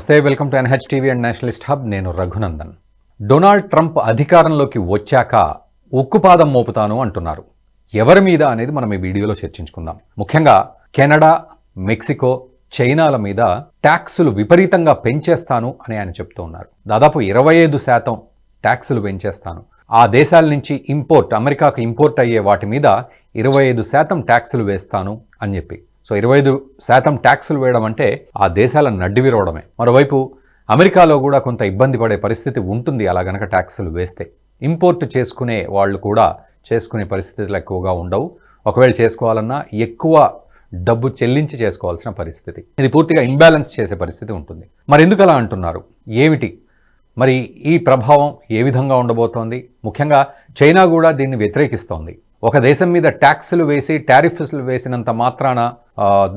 నమస్తే welcome to NH TV and nationalist hub. నేను Raghunandan. Donald Trump అధికారంలోకి వచ్చాక ఉక్కుపాదం మోపుతాను అంటున్నారు. ఎవరి మీద అనేది మనం ఈ వీడియోలో చర్చించుకుందాం. ముఖ్యంగా కెనడా మెక్సికో చైనాల మీద ట్యాక్సులు విపరీతంగా పెంచేస్తాను అని ఆయన చెప్తూ ఉన్నారు. దాదాపు ఇరవై ఐదు శాతం ట్యాక్సులు పెంచేస్తాను. ఆ దేశాల నుంచి ఇంపోర్ట్ అమెరికాకు ఇంపోర్ట్ అయ్యే వాటి మీద ఇరవై ఐదు శాతం ట్యాక్సులు వేస్తాను అని చెప్పి. సో ఇరవై ఐదు శాతం ట్యాక్సులు వేయడం అంటే ఆ దేశాలను నడ్డి విరవడమే మరోవైపు అమెరికాలో కూడా కొంత ఇబ్బంది పడే పరిస్థితి ఉంటుంది అలా గనక ట్యాక్సులు వేస్తే. ఇంపోర్ట్ చేసుకునే వాళ్ళు కూడా చేసుకునే పరిస్థితులు ఎక్కువగా ఉండవు. ఒకవేళ చేసుకోవాలన్నా ఎక్కువ డబ్బు చెల్లించి చేసుకోవాల్సిన పరిస్థితి. ఇది పూర్తిగా ఇంబ్యాలెన్స్ చేసే పరిస్థితి ఉంటుంది. మరి ఎందుకు అలా అంటున్నారు? ఏమిటి? మరి ఈ ప్రభావం ఏ విధంగా ఉండబోతోంది? ముఖ్యంగా చైనా కూడా దీన్ని వ్యతిరేకిస్తోంది. ఒక దేశం మీద ట్యాక్సులు వేసి టారిఫ్స్లు వేసినంత మాత్రాన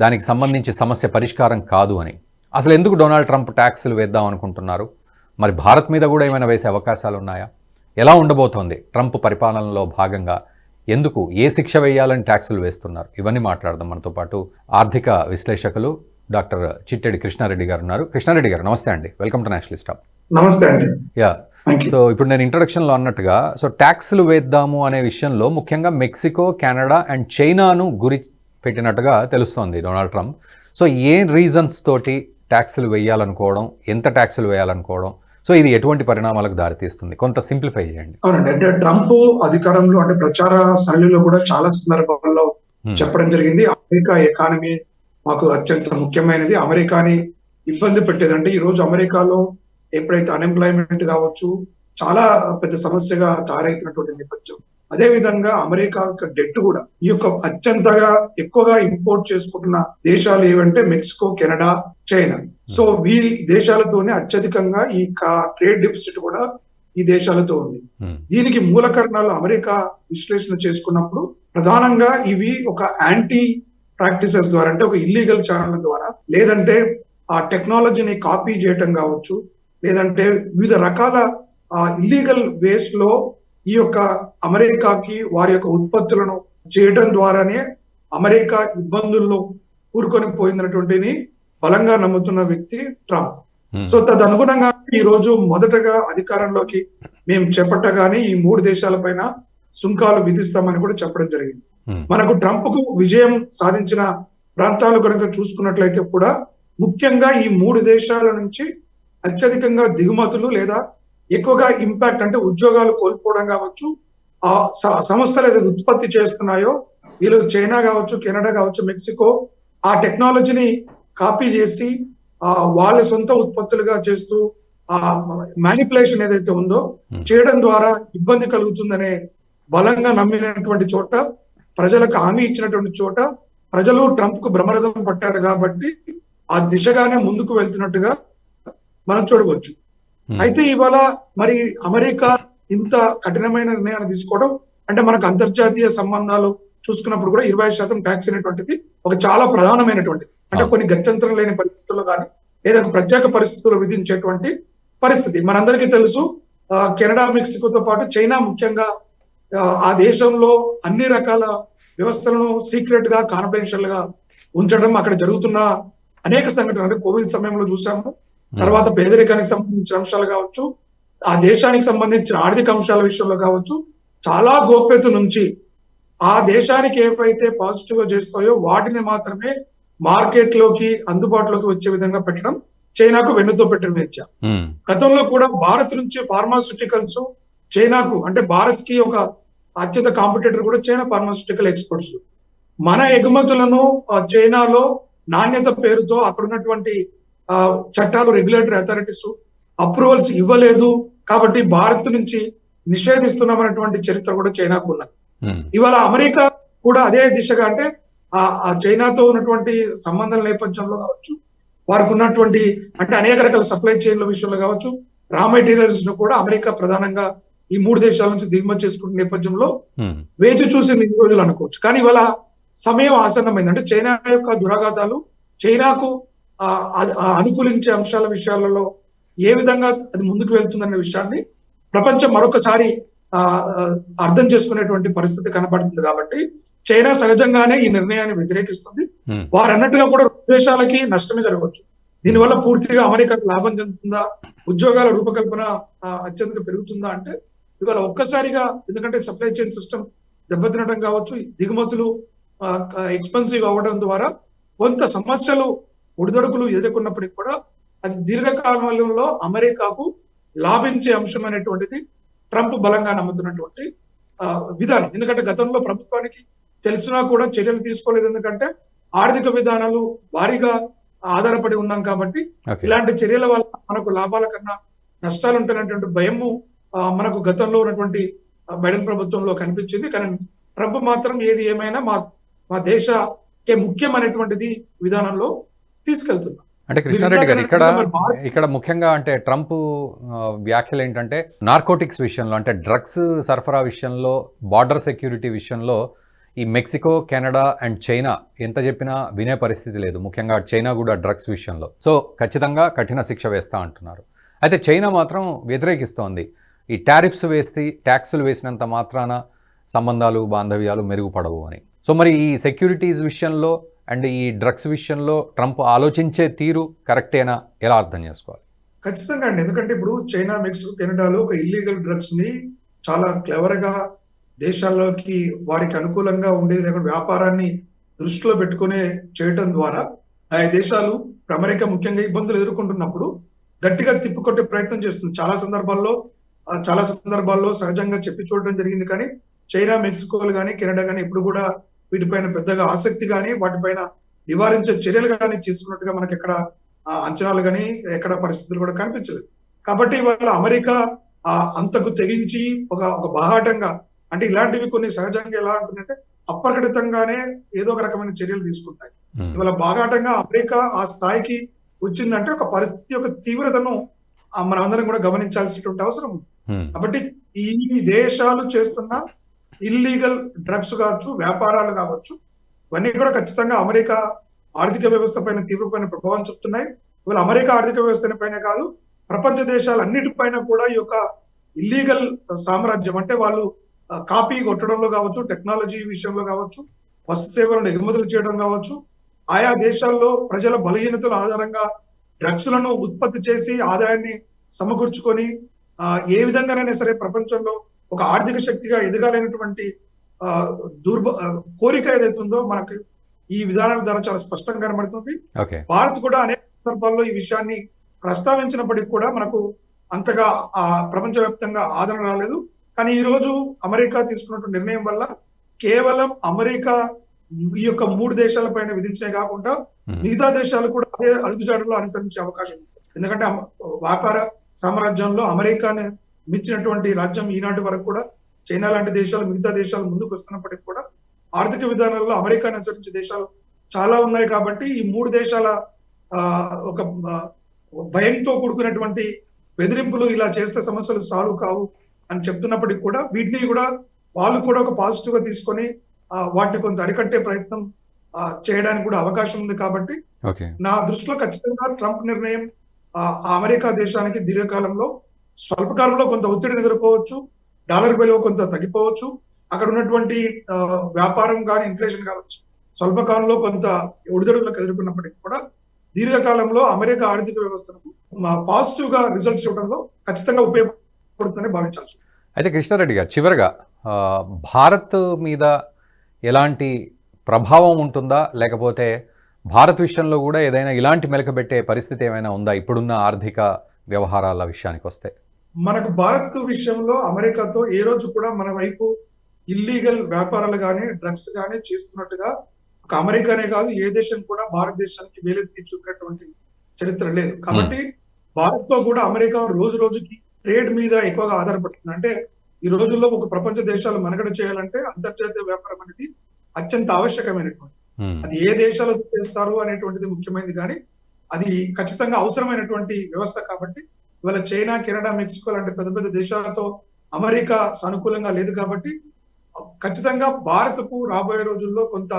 దానికి సంబంధించి సమస్య పరిష్కారం కాదు అని. అసలు ఎందుకు డొనాల్డ్ ట్రంప్ ట్యాక్సులు వేద్దాం అనుకుంటున్నారు? మరి భారత్ మీద కూడా ఏమైనా వేసే అవకాశాలు ఉన్నాయా? ఎలా ఉండబోతోంది? ట్రంప్ పరిపాలనలో భాగంగా ఎందుకు ఏ శిక్ష వేయాలని ట్యాక్సులు వేస్తున్నారు? ఇవన్నీ మాట్లాడదాం మనతో పాటు ఆర్థిక విశ్లేషకులు డాక్టర్ చిట్టెడి కృష్ణారెడ్డి గారు ఉన్నారు. కృష్ణారెడ్డి గారు నమస్తే అండి. Welcome to national stop. నమస్తే అండి. యూ సో ఇప్పుడు నేను ఇంట్రొడక్షన్లో అన్నట్టుగా సో ట్యాక్స్లు వేద్దాము అనే విషయంలో ముఖ్యంగా మెక్సికో కెనడా అండ్ చైనాను గురి పెట్టినట్టుగా తెలుస్తోంది Donald Trump so a reasons తోటి ట్యాక్స్లు వేయాలనుకోవడం ఎంత ట్యాక్స్లు వేయాలనుకోవడం సో ఇది ఎటువంటి పరిణామాలకు దారితీస్తుంది? కొంత సింప్లిఫై చేయండి. అవునండి అంటే ట్రంప్ అధికారంలో అంటే ప్రచార శైలిలో కూడా చాలా సందర్భాల్లో Hmm. చెప్పడం జరిగింది. అమెరికా ఎకానమీ మాకు అత్యంత ముఖ్యమైనది. అమెరికాని ఇబ్బంది పెట్టేది అంటే ఈ రోజు అమెరికాలో ఎప్పుడైతే అన్ఎంప్లాయ్మెంట్ కావచ్చు చాలా పెద్ద సమస్యగా తయారైతున్నటువంటి నేపథ్యం. అదే విధంగా అమెరికా యొక్క డెట్ కూడా ఈ యొక్క అత్యంతగా ఎక్కువగా ఇంపోర్ట్ చేసుకుంటున్న దేశాలు ఏవంటే మెక్సికో కెనడా చైనా. సో వీరి దేశాలతోనే అత్యధికంగా ఈ ట్రేడ్ డిఫిసిట్ కూడా ఈ దేశాలతో ఉంది. Hmm. దీనికి మూల కారణాలు అమెరికా విశ్లేషణ చేసుకున్నప్పుడు ప్రధానంగా ఇవి ఒక యాంటీ ప్రాక్టీసెస్ ద్వారా అంటే ఒక ఇల్లీగల్ ఛానల్ ద్వారా లేదంటే ఆ టెక్నాలజీని కాపీ చేయటం కావచ్చు లేదంటే వివిధ రకాల ఇల్లీగల్ వేస్లో ఈ యొక్క అమెరికాకి వారి యొక్క ఉత్పత్తులను చేయటం ద్వారానే అమెరికా ఇబ్బందుల్లో కూరుకొని పోయిందన్నటువంటిని బలంగా నమ్ముతున్న వ్యక్తి ట్రంప్ Hmm. సో తదనుగుణంగా ఈ రోజు మొదటగా అధికారంలోకి మేము చేపట్టగానే ఈ మూడు దేశాలపైన సుంకాలు విధిస్తామని కూడా చెప్పడం జరిగింది Hmm. మనకు ట్రంప్కు విజయం సాధించిన ప్రాంతాలు కనుక చూసుకున్నట్లయితే కూడా ముఖ్యంగా ఈ మూడు దేశాల నుంచి అత్యధికంగా దిగుమతులు లేదా ఎక్కువగా ఇంపాక్ట్ అంటే ఉద్యోగాలు కోల్పోవడం కావచ్చు ఆ సంస్థలు ఏదైతే ఉత్పత్తి చేస్తున్నాయో వీళ్ళు చైనా కావచ్చు కెనడా కావచ్చు మెక్సికో ఆ టెక్నాలజీని కాపీ చేసి ఆ వాళ్ళ సొంత ఉత్పత్తులుగా చేస్తూ ఆ మ్యానిపులేషన్ ఏదైతే ఉందో Hmm. చేయడం ద్వారా ఇబ్బంది కలుగుతుందనే బలంగా నమ్మినటువంటి చోట ప్రజలకు హామీ ఇచ్చినటువంటి చోట ప్రజలు ట్రంప్కు భ్రమరథం పట్టారు కాబట్టి ఆ దిశగానే ముందుకు వెళ్తున్నట్టుగా మనం చూడవచ్చు Hmm. అయితే ఇవాళ మరి అమెరికా ఇంత కఠినమైన నిర్ణయాన్ని తీసుకోవడం అంటే మనకు అంతర్జాతీయ సంబంధాలు చూసుకున్నప్పుడు కూడా ఇరవై శాతం ట్యాక్స్ అనేటువంటిది ఒక చాలా ప్రధానమైనటువంటి అంటే. కొన్ని గత్యంతరం లేని పరిస్థితుల్లో కానీ లేదా ఒక ప్రత్యేక పరిస్థితుల్లో విధించేటువంటి పరిస్థితి మనందరికీ తెలుసు కెనడా మెక్సికోతో పాటు చైనా ముఖ్యంగా ఆ, దేశంలో అన్ని రకాల వ్యవస్థలను సీక్రెట్గా కాన్ఫిడెన్షియల్గా ఉంచడం అక్కడ జరుగుతున్న అనేక సంఘటనలు అంటే కోవిడ్ సమయంలో చూసాము తర్వాత పేదరికానికి సంబంధించిన అంశాలు కావచ్చు ఆ దేశానికి సంబంధించిన ఆర్థిక అంశాల విషయంలో కావచ్చు చాలా గోప్యత నుంచి ఆ దేశానికి ఏవైతే పాజిటివ్గా చేస్తాయో వాటిని మాత్రమే మార్కెట్లోకి అందుబాటులోకి వచ్చే విధంగా పెట్టడం చైనాకు వెన్నుతో పెట్టిన విద్య Hmm. గతంలో కూడా భారత్ నుంచి ఫార్మాస్యూటికల్స్ చైనాకు అంటే భారత్కి ఒక అత్యంత కాంపిటేటర్ కూడా చైనా ఫార్మాస్యూటికల్ ఎక్స్పోర్ట్స్ మన ఎగుమతులను చైనాలో నాణ్యత పేరుతో అక్కడ ఉన్నటువంటి చట్టాలు రెగ్యులేటరీ అథారిటీస్ అప్రూవల్స్ ఇవ్వలేదు కాబట్టి భారత్ నుంచి నిషేధిస్తున్నామన్నటువంటి చరిత్ర కూడా చైనాకు ఉన్నది Hmm. ఇవాళ అమెరికా కూడా అదే దిశగా అంటే ఆ చైనాతో ఉన్నటువంటి సంబంధాల నేపథ్యంలో కావచ్చు వారికి ఉన్నటువంటి అంటే అనేక రకాల సప్లై చైన్ల విషయంలో కావచ్చు రా మెటీరియల్స్ను కూడా అమెరికా ప్రధానంగా ఈ మూడు దేశాల నుంచి దిగుమతి చేసుకుంటున్న నేపథ్యంలో Hmm. వేచి చూసింది ఇన్ని రోజులు అనుకోవచ్చు కానీ ఇవాళ సమయం ఆసన్నమైంది అంటే చైనా యొక్క దురాఘాతాలు చైనాకు అనుకూలించే అంశాల విషయాలలో ఏ విధంగా అది ముందుకు వెళ్తుందనే విషయాన్ని ప్రపంచం మరొకసారి అర్థం చేసుకునేటువంటి పరిస్థితి కనబడుతుంది కాబట్టి చైనా సహజంగానే ఈ నిర్ణయాన్ని వ్యతిరేకిస్తుంది Hmm. వారు అన్నట్టుగా కూడా దేశాలకి నష్టమే జరగవచ్చు దీనివల్ల పూర్తిగా అమెరికాకు లాభం చెందుతుందా ఉద్యోగాల రూపకల్పన ఆ, అత్యధిక పెరుగుతుందా అంటే ఇవాళ ఒక్కసారిగా ఎందుకంటే సప్లై చైన్ సిస్టమ్ దెబ్బతినడం కావచ్చు దిగుమతులు ఎక్స్పెన్సివ్ అవ్వడం ద్వారా కొంత సమస్యలు ఒడిదొడుకులు ఎదుర్కొన్నప్పటికీ కూడా అది దీర్ఘకాలంలో అమెరికాకు లాభించే అంశం అనేటువంటిది ట్రంప్ బలంగా నమ్ముతున్నటువంటి ఆ, విధానం. ఎందుకంటే గతంలో ప్రభుత్వానికి తెలిసినా కూడా చర్యలు తీసుకోలేదు. ఎందుకంటే ఆర్థిక విధానాలు భారీగా ఆధారపడి ఉన్నాం కాబట్టి ఇలాంటి చర్యల వల్ల మనకు లాభాల కన్నా నష్టాలు ఉంటాయనేటువంటి భయము మనకు గతంలో ఉన్నటువంటి బైడెన్ ప్రభుత్వంలో కనిపించింది. కానీ ట్రంప్ మాత్రం ఏది ఏమైనా మా మా దేశకే ముఖ్యమైనటువంటిది విధానంలో తీసుకెళ్తున్నాం. అంటే కృష్ణారెడ్డి గారు ఇక్కడ ఇక్కడ ముఖ్యంగా అంటే ట్రంప్ వ్యాఖ్యలు ఏంటంటే నార్కోటిక్స్ విషయంలో అంటే డ్రగ్స్ సరఫరా విషయంలో బార్డర్ సెక్యూరిటీ విషయంలో ఈ మెక్సికో కెనడా అండ్ చైనా ఎంత చెప్పినా వినే పరిస్థితి లేదు. ముఖ్యంగా చైనా కూడా డ్రగ్స్ విషయంలో. సో ఖచ్చితంగా కఠిన శిక్ష వేస్తా అంటున్నారు. అయితే చైనా మాత్రం వ్యతిరేకిస్తోంది. ఈ టారిఫ్స్ వేసి ట్యాక్సులు వేసినంత మాత్రాన సంబంధాలు బాంధవ్యాలు మెరుగుపడవు అని. సో మరి ఈ సెక్యూరిటీస్ విషయంలో అండ్ ఈ డ్రగ్స్ విషయంలో ట్రంప్ ఆలోచించే తీరు కరెక్టేనా ఎలా అర్థం చేసుకోవాలి? ఖచ్చితంగా అండి. ఎందుకంటే ఇప్పుడు చైనా మెక్సికో కెనడాలో ఒక ఇల్లీగల్ డ్రగ్స్ని చాలా క్లెవర్గా దేశాల్లోకి వారికి అనుకూలంగా ఉండేది లేకుండా వ్యాపారాన్ని దృష్టిలో పెట్టుకునే చేయటం ద్వారా ఆయా దేశాలు అమెరికా ముఖ్యంగా ఇబ్బందులు ఎదుర్కొంటున్నప్పుడు గట్టిగా తిప్పికొట్టే ప్రయత్నం చేస్తుంది. చాలా సందర్భాల్లో చాలా సందర్భాల్లో సహజంగా చెప్పి చూడడం జరిగింది. కానీ చైనా మెక్సికోలు కానీ కెనడా కానీ ఇప్పుడు కూడా వీటిపైన పెద్దగా ఆసక్తి కానీ వాటిపైన నివారించే చర్యలు కానీ తీసుకున్నట్టుగా మనకి ఎక్కడ ఆ, అంచనాలు కానీ ఎక్కడ పరిస్థితులు కూడా కనిపించలేదు కాబట్టి ఇవాళ అమెరికా ఆ అంతకు తెగించి ఒక ఒక బాహాటంగా అంటే ఇలాంటివి కొన్ని సహజంగా ఎలా ఉంటుందంటే అప్రకటితంగానే ఏదో ఒక రకమైన చర్యలు తీసుకుంటాయి. ఇవాళ బాగాటంగా అమెరికా ఆ స్థాయికి వచ్చిందంటే ఒక పరిస్థితి యొక్క తీవ్రతను ఆ, మనమందరం కూడా గమనించాల్సినటువంటి అవసరం ఉంది. కాబట్టి ఈ దేశాలు చేస్తున్న ఇల్లీగల్ డ్రగ్స్ కావచ్చు వ్యాపారాలు కావచ్చు ఇవన్నీ కూడా ఖచ్చితంగా అమెరికా ఆర్థిక వ్యవస్థ పైన తీవ్రమైన ప్రభావం చూపుతున్నాయి. ఇవాళ అమెరికా ఆర్థిక వ్యవస్థ పైన కాదు ప్రపంచ దేశాలన్నిటిపైన కూడా ఈ యొక్క ఇల్లీగల్ సామ్రాజ్యం అంటే వాళ్ళు కాపీ కొట్టడంలో కావచ్చు టెక్నాలజీ విషయంలో కావచ్చు వస్తు సేవలను ఎగుమతులు చేయడం కావచ్చు ఆయా దేశాల్లో ప్రజల బలహీనతల ఆధారంగా డ్రగ్స్లను ఉత్పత్తి చేసి ఆదాయాన్ని సమకూర్చుకొని ఏ విధంగానైనా సరే ప్రపంచంలో ఒక ఆర్థిక శక్తిగా ఎదగాలనేటువంటి ఆ, దుర్భ కోరిక ఏదైతుందో మనకు ఈ విధానాల ద్వారా చాలా స్పష్టంగా కనబడుతుంది. భారత్ కూడా అనేక సందర్భాల్లో ఈ విషయాన్ని ప్రస్తావించినప్పటికీ కూడా మనకు అంతగా ఆ ప్రపంచవ్యాప్తంగా ఆదరణ రాలేదు. కానీ ఈ రోజు అమెరికా తీసుకున్నటువంటి నిర్ణయం వల్ల కేవలం అమెరికా ఈ యొక్క మూడు దేశాల పైన విధించే కాకుండా. మిగతా దేశాలు కూడా అదే అడుగుజాడలో అనుసరించే అవకాశం ఉంది. ఎందుకంటే వ్యాపార సామ్రాజ్యంలో అమెరికాని మించినటువంటి రాజ్యం ఈనాటి వరకు కూడా చైనా లాంటి దేశాలు మిగతా దేశాలు ముందుకు వస్తున్నప్పటికీ కూడా ఆర్థిక విధానాల్లో అమెరికాని అనుసరించే దేశాలు చాలా ఉన్నాయి కాబట్టి ఈ మూడు దేశాల ఆ, ఒక భయంతో కూడుకున్నటువంటి బెదిరింపులు ఇలా చేస్తే సమస్యలు సాల్వ్ కావు అని చెప్తున్నప్పటికీ కూడా వీటిని కూడా వాళ్ళు కూడా ఒక పాజిటివ్గా తీసుకొని వాటిని కొంత అరికట్టే ప్రయత్నం చేయడానికి కూడా అవకాశం ఉంది కాబట్టి నా దృష్టిలో ఖచ్చితంగా ట్రంప్ నిర్ణయం అమెరికా దేశానికి దీర్ఘకాలంలో స్వల్పకాలంలో కొంత ఒత్తిడిని ఎదుర్కోవచ్చు డాలర్ విలువ కొంత తగ్గిపోవచ్చు. అక్కడ ఉన్నటువంటి వ్యాపారం కానీ ఇన్ఫ్లేషన్ కావచ్చు స్వల్పకాలంలో కొంత ఒడిదొడుగులకు ఎదుర్కొన్నప్పటికీ కూడా దీర్ఘకాలంలో అమెరికా ఆర్థిక వ్యవస్థను పాజిటివ్గా రిజల్ట్స్ ఇవ్వడంలో ఖచ్చితంగా ఉపయోగపడుతుందని భావించాల్సి అయితే కృష్ణారెడ్డి గారు చివరగా భారత్ మీద ఎలాంటి ప్రభావం ఉంటుందా? లేకపోతే భారత్ విషయంలో కూడా ఏదైనా ఇలాంటి మెలకబెట్టే పరిస్థితి ఏమైనా ఉందా? ఇప్పుడున్న ఆర్థిక వ్యవహారాల విషయానికి వస్తే మనకు భారత్ విషయంలో అమెరికాతో ఏ రోజు కూడా మన వైపు ఇల్లీగల్ వ్యాపారాలు కానీ డ్రగ్స్ కానీ చేస్తున్నట్టుగా ఒక అమెరికానే కాదు ఏ దేశం కూడా భారతదేశానికి వేలెత్తి చూపినటువంటి చరిత్ర లేదు. కాబట్టి భారత్తో కూడా అమెరికా రోజు రోజుకి ట్రేడ్ మీద ఎక్కువగా ఆధారపడుతుంది. అంటే ఈ రోజుల్లో ఒక ప్రపంచ దేశాలు మనగడ చేయాలంటే అంతర్జాతీయ వ్యాపారం అనేది అత్యంత ఆవశ్యకమైనటువంటి. మ్మ్. అది ఏ దేశాలు చేస్తారు అనేటువంటిది ముఖ్యమైనది కానీ అది ఖచ్చితంగా అవసరమైనటువంటి వ్యవస్థ కాబట్టి ఇవాళ చైనా కెనడా మెక్సికో లాంటి పెద్ద పెద్ద దేశాలతో అమెరికా సానుకూలంగా లేదు కాబట్టి ఖచ్చితంగా భారత్కు రాబోయే రోజుల్లో కొంత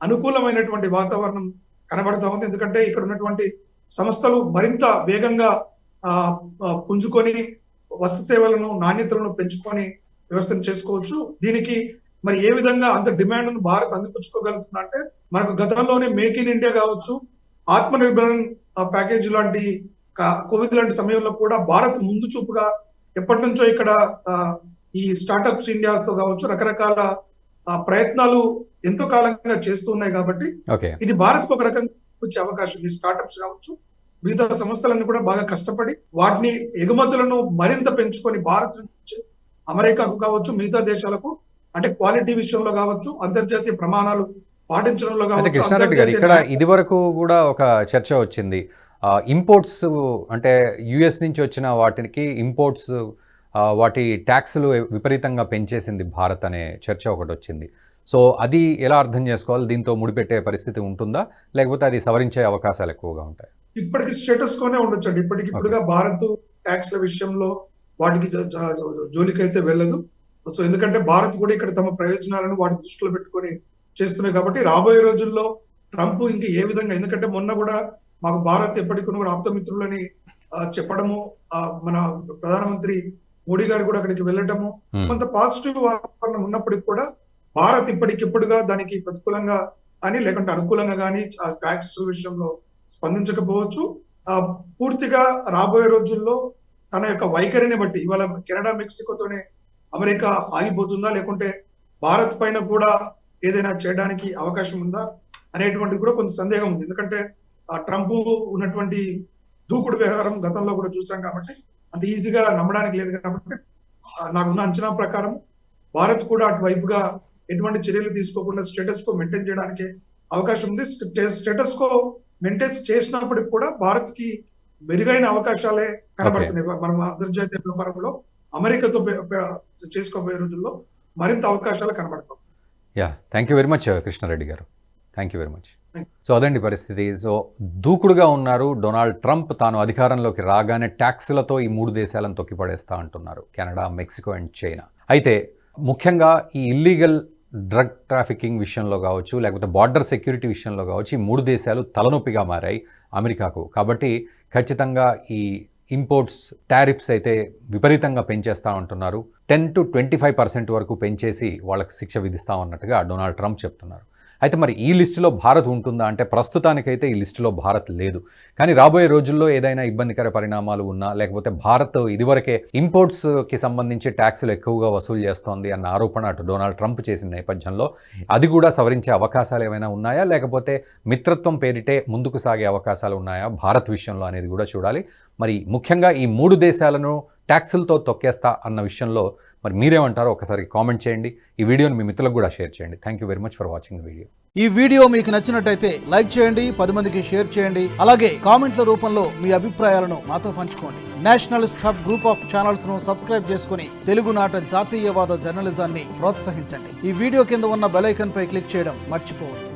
అనుకూలమైనటువంటి వాతావరణం కనబడతా ఉంది. ఎందుకంటే ఇక్కడ ఉన్నటువంటి సంస్థలు మరింత వేగంగా ఆ, పుంజుకొని వస్తు సేవలను నాణ్యతలను పెంచుకొని వ్యవస్థను చేసుకోవచ్చు. దీనికి మరి ఏ విధంగా అంత డిమాండ్ భారత్ అందిపుచ్చుకోగలుగుతుంది అంటే మనకు గతంలోనే మేక్ ఇన్ ఇండియా కావచ్చు ఆత్మనిర్భర్ ప్యాకేజ్ లాంటి కోవిడ్ లాంటి సమయంలో కూడా భారత్ ముందు చూపుగా ఎప్పటి నుంచో ఇక్కడ ఈ స్టార్టప్స్ ఇండియాతో కావచ్చు రకరకాల ప్రయత్నాలు ఎంతో కాలంగా చేస్తూ ఉన్నాయి కాబట్టి ఇది భారత్ ఒక రకంగా వచ్చే అవకాశం. ఈ స్టార్టప్స్ కావచ్చు వివిధ సంస్థలన్నీ కూడా బాగా కష్టపడి వాటిని ఎగుమతులను మరింత పెంచుకొని భారత్ నుంచి అమెరికాకు కావచ్చు మిగతా దేశాలకు అంటే క్వాలిటీ విషయంలో కావచ్చు అంతర్జాతీయ ప్రమాణాలు పాటించడంలో కావచ్చు కృష్ణారెడ్డి గారు ఇక్కడ ఇది వరకు కూడా ఒక చర్చ వచ్చింది. ఇంపోర్ట్స్ అంటే యుఎస్ నుంచి వచ్చిన వాటికి ఇంపోర్ట్స్ వాటి ట్యాక్స్లు విపరీతంగా పెంచేసింది భారత్ అనే చర్చ ఒకటి వచ్చింది. సో అది ఎలా అర్థం చేసుకోవాలి? దీంతో ముడిపెట్టే పరిస్థితి ఉంటుందా? లేకపోతే అది సవరించే అవకాశాలు ఎక్కువగా ఉంటాయి? ఇప్పటికి స్టేటస్ కోనే ఉండొచ్చండి. ఇప్పటికి ఇప్పుడుగా భారత్ ట్యాక్స్ ల విషయంలో వాటికి జోలికైతే వెళ్ళదు. సో ఎందుకంటే భారత్ కూడా ఇక్కడ తమ ప్రయోజనాలను వాటి దృష్టిలో పెట్టుకొని చేస్తున్నాయి కాబట్టి రాబోయే రోజుల్లో ట్రంప్ ఇంక ఏ విధంగా ఎందుకంటే మొన్న కూడా మాకు భారత్ ఎప్పటికీ కూడా ఆప్తమిత్రులని చెప్పడము మన ప్రధానమంత్రి మోడీ గారు కూడా అక్కడికి వెళ్ళటము. కొంత పాజిటివ్ వాతావరణం ఉన్నప్పటికీ కూడా భారత్ ఇప్పటికిప్పుడుగా దానికి ప్రతికూలంగా కానీ లేకుంటే అనుకూలంగా కానీ ట్యాక్స్ విషయంలో స్పందించకపోవచ్చు ఆ, పూర్తిగా రాబోయే రోజుల్లో తన యొక్క వైఖరిని బట్టి ఇవాళ కెనడా మెక్సికోతోనే అమెరికా ఆగిపోతుందా లేకుంటే భారత్ పైన కూడా ఏదైనా చేయడానికి అవకాశం ఉందా అనేటువంటిది కూడా కొంత సందేహం ఉంది ఎందుకంటే ట్రంప్ ఉన్నటువంటి దూకుడు వ్యవహారం గతంలో కూడా చూసాం కాబట్టి అంత ఈజీగా నమ్మడానికి లేదు కాబట్టి నాకున్న అంచనా ప్రకారం భారత్ కూడా అటువైపుగా ఎటువంటి చర్యలు తీసుకోకుండా స్టేటస్ కో మెయింటైన్ చేయడానికి అవకాశం ఉంది. స్టేటస్ కో మెయింటైన్ చేసినప్పటికి కూడా భారత్కి మెరుగైన అవకాశాలే కనబడుతున్నాయి. మనం అంతర్జాతీయ వ్యాపారంలో అమెరికాతో చేసుకోబోయే రోజుల్లో మరింత అవకాశాలు కనబడతాం yeah thank you very much Krishna Reddy గారు. Thank you very much. So అదండి పరిస్థితి. సో దూకుడుగా ఉన్నారు. డొనాల్డ్ ట్రంప్ తాను అధికారంలోకి రాగానే ట్యాక్సులతో ఈ మూడు దేశాలను తొక్కిపడేస్తా అంటున్నారు. Canada Mexico and China. అయితే ముఖ్యంగా ఈ ఇల్లీగల్ డ్రగ్ ట్రాఫికింగ్ విషయంలో కావచ్చు లేకపోతే బార్డర్ సెక్యూరిటీ విషయంలో కావచ్చు ఈ మూడు దేశాలు తలనొప్పిగా మారాయి అమెరికాకు. కాబట్టి ఖచ్చితంగా ఈ ఇంపోర్ట్స్ టారిఫ్స్ అయితే విపరీతంగా పెంచేస్తా ఉంటున్నారు. Ten to twenty five percent వరకు పెంచేసి వాళ్ళకి శిక్ష విధిస్తా ఉన్నట్టుగా డొనాల్డ్ ట్రంప్ చెప్తున్నారు. అయితే మరి ఈ లిస్టులో భారత్ ఉంటుందా? అంటే ప్రస్తుతానికైతే ఈ లిస్టులో భారత్ లేదు. కానీ రాబోయే రోజుల్లో ఏదైనా ఇబ్బందికర పరిణామాలు ఉన్నా లేకపోతే భారత్ ఇదివరకే ఇంపోర్ట్స్కి సంబంధించి ట్యాక్సులు ఎక్కువగా వసూలు చేస్తోంది అన్న ఆరోపణ అటు డొనాల్డ్ ట్రంప్ చేసిన నేపథ్యంలో అది కూడా సవరించే అవకాశాలు ఏమైనా ఉన్నాయా? లేకపోతే మిత్రత్వం పేరిటే ముందుకు సాగే అవకాశాలు ఉన్నాయా? భారత్ విషయంలో అనేది కూడా చూడాలి. మరి ముఖ్యంగా ఈ మూడు దేశాలను ట్యాక్సులతో తొక్కేస్తా అన్న విషయంలో మరి మీరేమంటారో ఒకసారి కామెంట్ చేయండి. ఈ వీడియోని మీ మిత్రులకు కూడా షేర్ చేయండి. Thank you very much for watching the video ఈ వీడియో మీకు నచ్చినట్టయితే లైక్ చేయండి పది మందికి షేర్ చేయండి. అలాగే కామెంట్ల రూపంలో మీ అభిప్రాయాలను మాతో పంచుకోండి. నేషనల్ హబ్ గ్రూప్ ఆఫ్ ఛానల్స్ను సబ్స్క్రైబ్ చేసుకుని తెలుగునాట జాతీయవాద జర్నలిజాన్ని ప్రోత్సహించండి. ఈ వీడియో కింద ఉన్న బెలైకన్ పై క్లిక్ చేయడం మర్చిపోవద్దు.